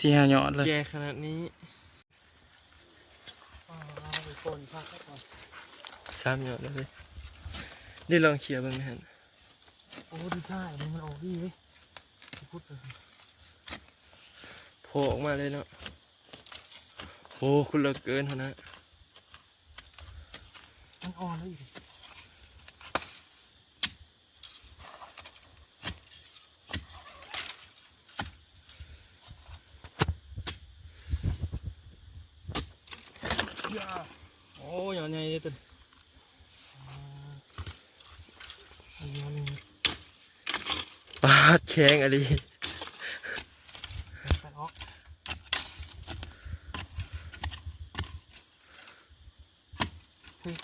จีหาหยอดเลยแก่ขนาดนี้อ๋อไปคนพักก่อนสามหยอดเลยนี่ลองเคลียร์บ้างไหมฮะโอ้ดีท่าอันนี้มันออกดีเว้ยพูดเลยโผล่ออกมาเลยเนาะโอ้คุณเหลือเกินเท่านะมันอ่อนเลย อีกย่าโอ้ยใหญ่เลยตัวอันนี้มันปาดแข็งอะไรตัดออกเฮ้ย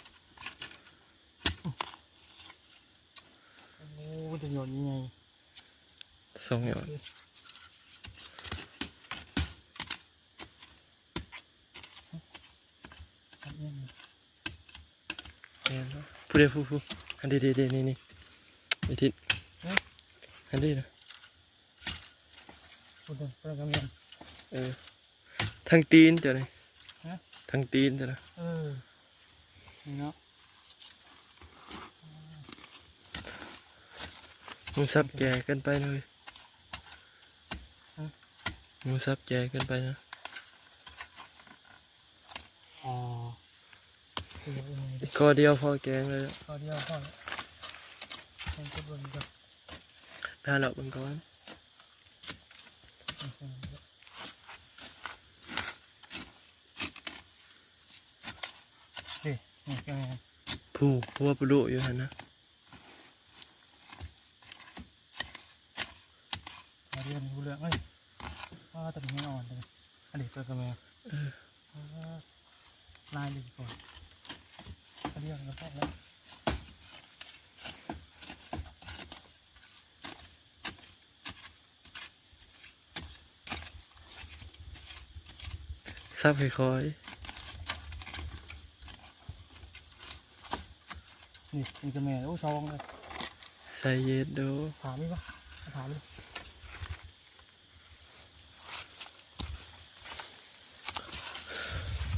โอ้มันจะหย่อนยังไง สองหยอด อันนี้มัน แม่นเนาะพูดเดียวพูดพูดอันเดียวเดียวเดียวนี่นี่ไอทิศอันเดียวนะพูดเลยเปิดกำลังเออทางตีนเจ้าเลยฮะทางตีนเจ้านะเออนี่เนาะมึงซับแก่เกินไปเลยมึงซับแก่เกินไปนะอ๋อ คอเดียวพอแกงเลยอะพอเดียวพอแล้วให้กดบนก่อนไปหาเราบังก่อนเฮ้ผู้หัวปลุกอยู่หันะพอเดียวรู้เรื่องเอ้ยว่าแต่นี้อ่อนเลยอันนี้เปิดกำลังเออลายเลยก่อนพอ เดียวก็พอแล้วซับค่อยๆนี่มีกระแม่โอ้ซองเลยใส่เย็ดโดถามนี่ปะถามเลย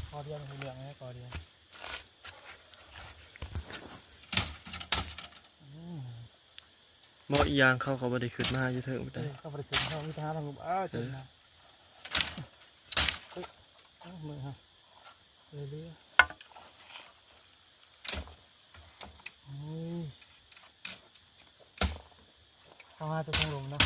พอเดียวรู้เรื่องไหมพอเดียวอืม เหมาะอีหยางเขาเขาบ่ได้ขึ้นมาอยู่เถิงบ่เอได้อเข้าไปถึงเขาวิทาทางอ้าวเจ็บนะเฮ้ยเอามือฮะเรื่อยๆโอ้ยเข้ามาจะทางลงนะ